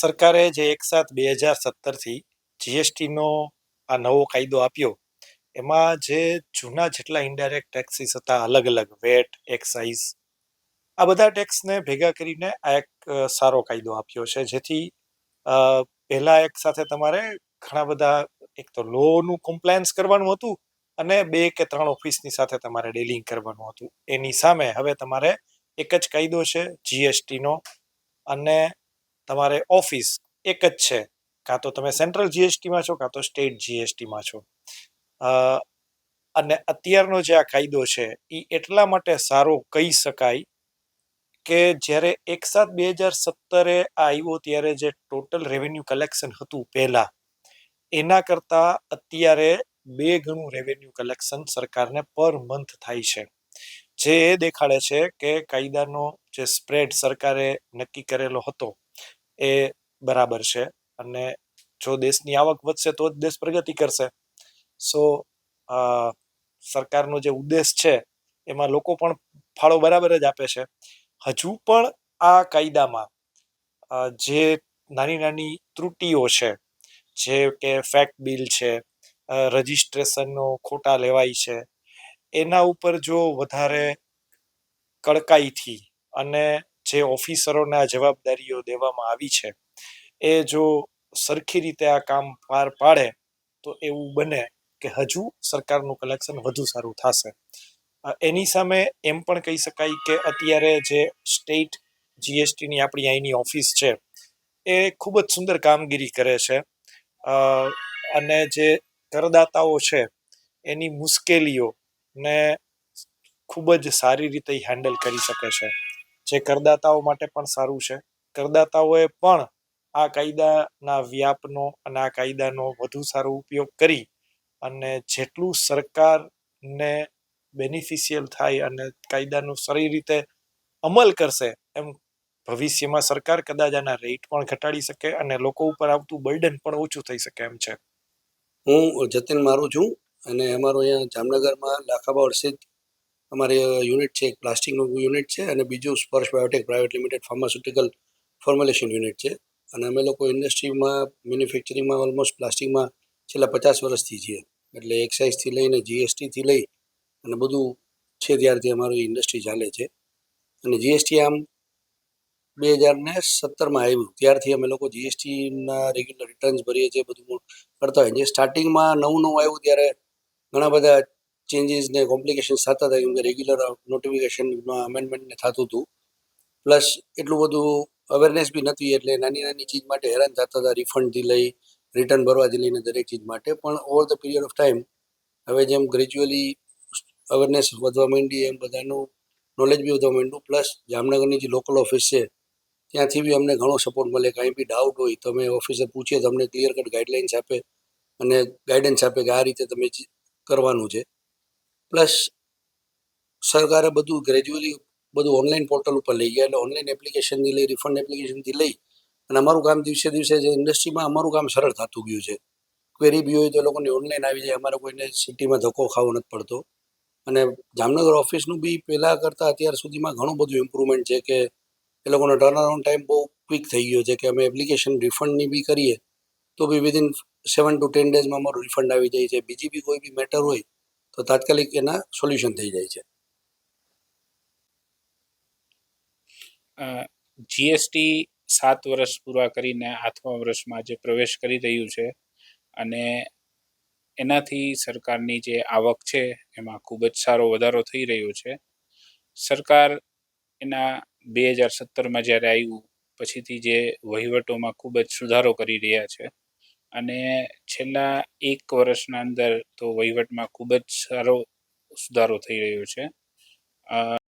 સરકારે જે એક સાત બે હજાર સત્તરથી જીએસટીનો આ નવો કાયદો આપ્યો, એમાં જે જૂના જેટલા ઇન્ડાયરેક્ટ ટેક્સીસ હતા, અલગ અલગ વેટ એક્સાઇઝ આ બધા ટેક્સને ભેગા કરીને આ એક સારો કાયદો આપ્યો છે. જેથી પહેલાં એક સાથે તમારે ઘણા બધા, એક તો લોનું કમ્પ્લાયન્સ કરવાનું હતું અને બે કે ત્રણ ઓફિસની સાથે તમારે ડીલિંગ કરવાનું હતું. એની સામે હવે તમારે એક જ કાયદો છે જીએસટીનો અને તમારે ઓફિસ એક જ છે. કાં તો તમે સેન્ટ્રલ જીએસટીમાં છો, કાં તો સ્ટેટ જીએસટીમાં છો. અને અત્યારનો જે આ કાયદો છે એ એટલા માટે સારો કહી શકાય કે જ્યારે એક સાત બે હજાર સત્તરે આ આવ્યો ત્યારે જે ટોટલ રેવન્યુ કલેક્શન હતું પહેલાં, એના કરતાં અત્યારે બે ગણું રેવન્યુ કલેક્શન સરકારને પર મંથ થાય છે. જે એ દેખાડે છે કે કાયદાનો જે સ્પ્રેડ સરકારે નક્કી કરેલો હતો એ બરાબર છે. અને જો દેશની આવક વધશે તો જ દેશ પ્રગતિ કરશે. સો સરકારનો જે ઉદ્દેશ છે, એમાં લોકો પણ ફાળો બરાબર જ આપે છે. હજુ પણ આ કાયદામાં જે નાની નાની ત્રુટીઓ છે, જે કે ફેક્ટ બિલ છે રજિસ્ટ્રેશનનો ખોટા લેવાય છે, એના ઉપર જો વધારે કડકાઈથી અને જે ઓફિસરોને આ જવાબદારીઓ દેવામાં આવી છે, એ જો સરખી રીતે આ કામ પાર પાડે, તો એવું બને કે હજુ સરકારનું કલેક્શન વધુ સારું થશે. એની સામે એમ પણ કહી શકાય કે અત્યારે જે સ્ટેટ જીએસટીની આપણી અહીંની ઓફિસ છે, એ ખૂબ જ સુંદર કામગીરી કરે છે. અને જે કરદાતાઓ છે, એની મુશ્કેલીઓને ખૂબ જ સારી રીતે હેન્ડલ કરી શકે છે. જે કરદાતાઓ માટે પણ સારું છે. કરદાતાઓએ પણ આ કાયદાના વ્યાપનો અને આ કાયદાનો વધુ સારો ઉપયોગ કરી અને જેટલું સરકારને બેનિફિશિયલ થાય અને કાયદાનું સારી રીતે અમલ કરશે, એમ ભવિષ્યમાં સરકાર કદાચ આના રેટ પણ ઘટાડી શકે અને લોકો ઉપર આવતું બર્ડન પણ ઓછું થઈ શકે એમ છે. હું જતીન મારું છું અને અમારું અહીંયા જામનગરમાં લાખાબા સ્થિત અમારે યુનિટ છે, એક પ્લાસ્ટિકનું યુનિટ છે અને બીજું Sparsh biotech private limited pharmaceutical formulation unit છે. અને અમે લોકો ઇન્ડસ્ટ્રીમાં મેન્યુફેક્ચરિંગમાં ઓલમોસ્ટ પ્લાસ્ટિકમાં છેલ્લા પચાસ વર્ષથી છીએ. એટલે એક્સાઇઝથી લઈને જીએસટીથી લઈ અને બધું છે ત્યારથી અમારું ઇન્ડસ્ટ્રી ચાલે છે. અને જીએસટી આમ બે હજાર ને સત્તરમાં આવ્યું. ત્યારથી અમે લોકો જીએસટીના રેગ્યુલર રિટર્ન્સ ભરીએ છીએ, બધું કરતા હોય જે સ્ટાર્ટિંગમાં નવું નવું આવ્યું ત્યારે ઘણા બધા ચેન્જીસ કોમ્પ્લિકેશન થતા હતા કેમ રેગ્યુલર નોટિફિકેશનમાં અમેન્ડમેન્ટને થતું હતું. પ્લસ એટલું બધું અવેરનેસ બી નથી, એટલે નાની નાની ચીજ માટે હેરાન થતા હતા રિફંડથી લઈ રિટર્ન ભરવાથી લઈને દરેક ચીજ માટે. પણ over the period of time હવે જેમ ગ્રેજ્યુઅલી અવેરનેસ વધવા માંડી, એમ બધાનું નોલેજ બી વધવા માંડ્યું. પ્લસ જામનગરની જે લોકલ ઓફિસ છે, ત્યાંથી બી અમને ઘણો સપોર્ટ મળે. કાંઈ બી ડાઉટ હોય, તમે ઓફિસે પૂછીએ તમને ક્લિયર કટ ગાઈડલાઇન્સ આપે. અને ગાઈડન્સ આપે કે આ રીતે તમે કરવાનું છે. પ્લસ સરકારે બધું ગ્રેજ્યુઅલી બધું ઓનલાઈન પોર્ટલ ઉપર લઈ ગયા એટલે ઓનલાઈન એપ્લિકેશનથી લઈ રિફંડ એપ્લિકેશનથી લઈ અને અમારું કામ દિવસે દિવસે જે ઇન્ડસ્ટ્રીમાં અમારું કામ સરળ થતું ગયું છે. ક્વેરી બી હોય તો એ લોકોને ઓનલાઈન આવી જાય, અમારે કોઈને સિટીમાં ધક્કો ખાવો નથી પડતો. અને જામનગર ઓફિસનું બી પહેલાં કરતાં અત્યાર સુધીમાં ઘણું બધું ઇમ્પ્રુવમેન્ટ છે કે એ લોકોનો ટર્નઅરાઉન્ડ ટાઈમ બહુ ક્વિક થઈ ગયો છે કે અમે એપ્લિકેશન રિફંડની બી કરીએ તો બી વિધિન સેવન ટુ ટેન ડેઝમાં અમારું રિફંડ આવી જાય છે. બીજી બી કોઈ બી મેટર હોય તો તાત્કાલિક એના સોલ્યુશન થઈ જાય છે. જીએસટી સાત વર્ષ પૂરા કરીને આઠમા વર્ષમાં જે પ્રવેશ કરી રહ્યું છે અને એનાથી સરકારની જે આવક છે એમાં ખૂબ જ સારો વધારો થઈ રહ્યો છે. સરકાર એના બે હજાર સત્તરમાં જ્યારે આવ્યું, પછીથી જે વહીવટોમાં ખૂબ જ સુધારો કરી રહ્યા છે. અને છેલ્લા એક વર્ષના અંદર તો વહીવટમાં ખૂબ જ સારો સુધારો થઈ રહ્યો છે.